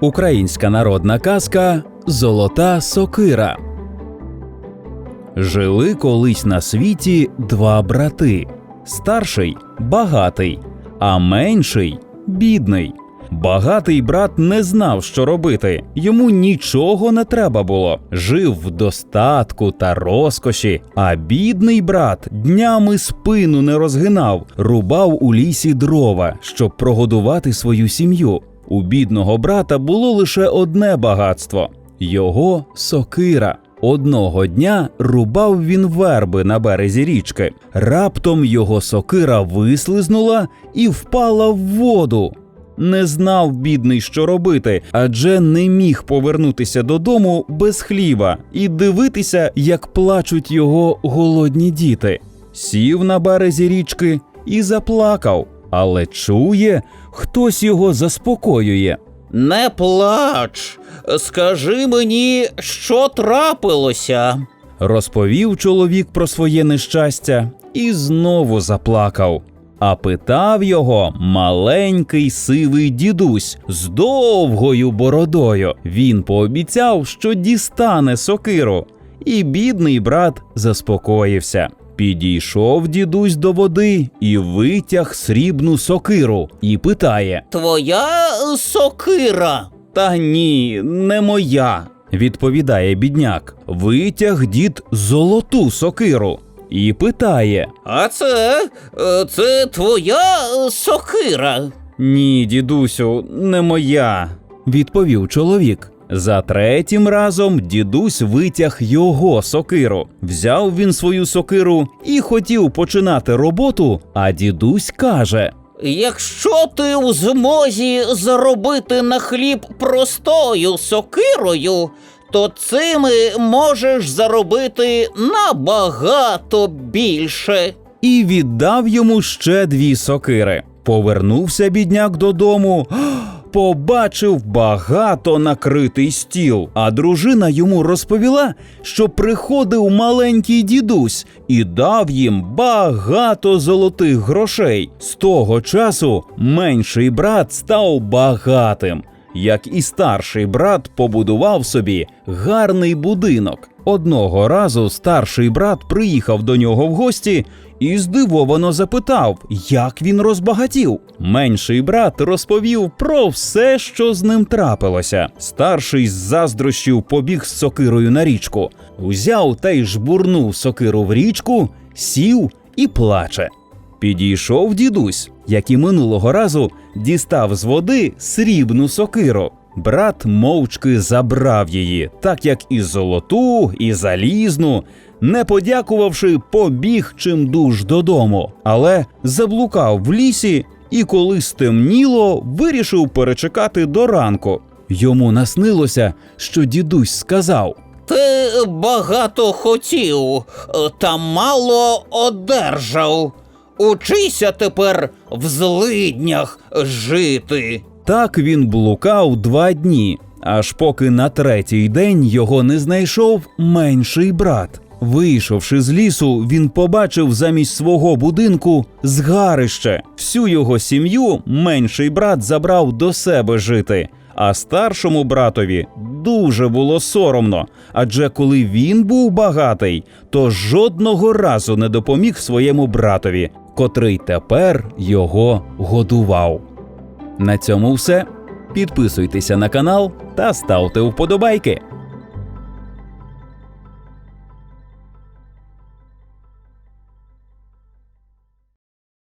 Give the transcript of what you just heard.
Українська народна казка Золота сокира. Жили колись на світі два брати. Старший багатий, а менший бідний. Багатий брат не знав, що робити. Йому нічого не треба було. Жив в достатку та розкоші. А бідний брат днями спину не розгинав, рубав у лісі дрова, щоб прогодувати свою сім'ю. У бідного брата було лише одне багатство його сокира. Одного дня рубав він верби на березі річки. Раптом його сокира вислизнула і впала в воду. Не знав бідний, що робити, адже не міг повернутися додому без хліба і дивитися, як плачуть його голодні діти. Сів на березі річки і заплакав, але чує, хтось його заспокоює. Не плач, скажи мені, що трапилося. Розповів чоловік про своє нещастя і знову заплакав. А питав його маленький сивий дідусь з довгою бородою. Він пообіцяв, що дістане сокиру, і бідний брат заспокоївся. Підійшов дідусь до води і витяг срібну сокиру і питає: Твоя сокира. Та ні, не моя, відповідає бідняк. Витяг дід золоту сокиру і питає: А це, е, це твоя сокира. Ні, дідусю, не моя, відповів чоловік. За третім разом дідусь витяг його сокиру. Взяв він свою сокиру і хотів починати роботу, а дідусь каже: Якщо ти у змозі заробити на хліб простою сокирою, то цим можеш заробити набагато більше. і віддав йому ще дві сокири. Повернувся бідняк додому. Побачив багато накритий стіл, а дружина йому розповіла, що приходив маленький дідусь і дав їм багато золотих грошей. З того часу менший брат став багатим. Як і старший брат побудував собі гарний будинок. Одного разу старший брат приїхав до нього в гості і здивовано запитав, як він розбагатів. Менший брат розповів про все, що з ним трапилося. Старший з заздрощів побіг з сокирою на річку, узяв та й жбурнув сокиру в річку, сів і плаче. Підійшов дідусь, як і минулого разу, дістав з води срібну сокиру. Брат мовчки забрав її, так як і золоту, і залізну. Не подякувавши, побіг чимдуж додому, але заблукав в лісі і, коли стемніло, вирішив перечекати до ранку. Йому наснилося, що дідусь сказав: Ти багато хотів, та мало одержав. Учися тепер в злиднях жити. Так він блукав два дні, аж поки на третій день його не знайшов менший брат. Вийшовши з лісу, він побачив замість свого будинку згарище. Всю його сім'ю менший брат забрав до себе жити. А старшому братові дуже було соромно, адже коли він був багатий, то жодного разу не допоміг своєму братові, котрий тепер його годував. На цьому все. Підписуйтеся на канал та ставте вподобайки.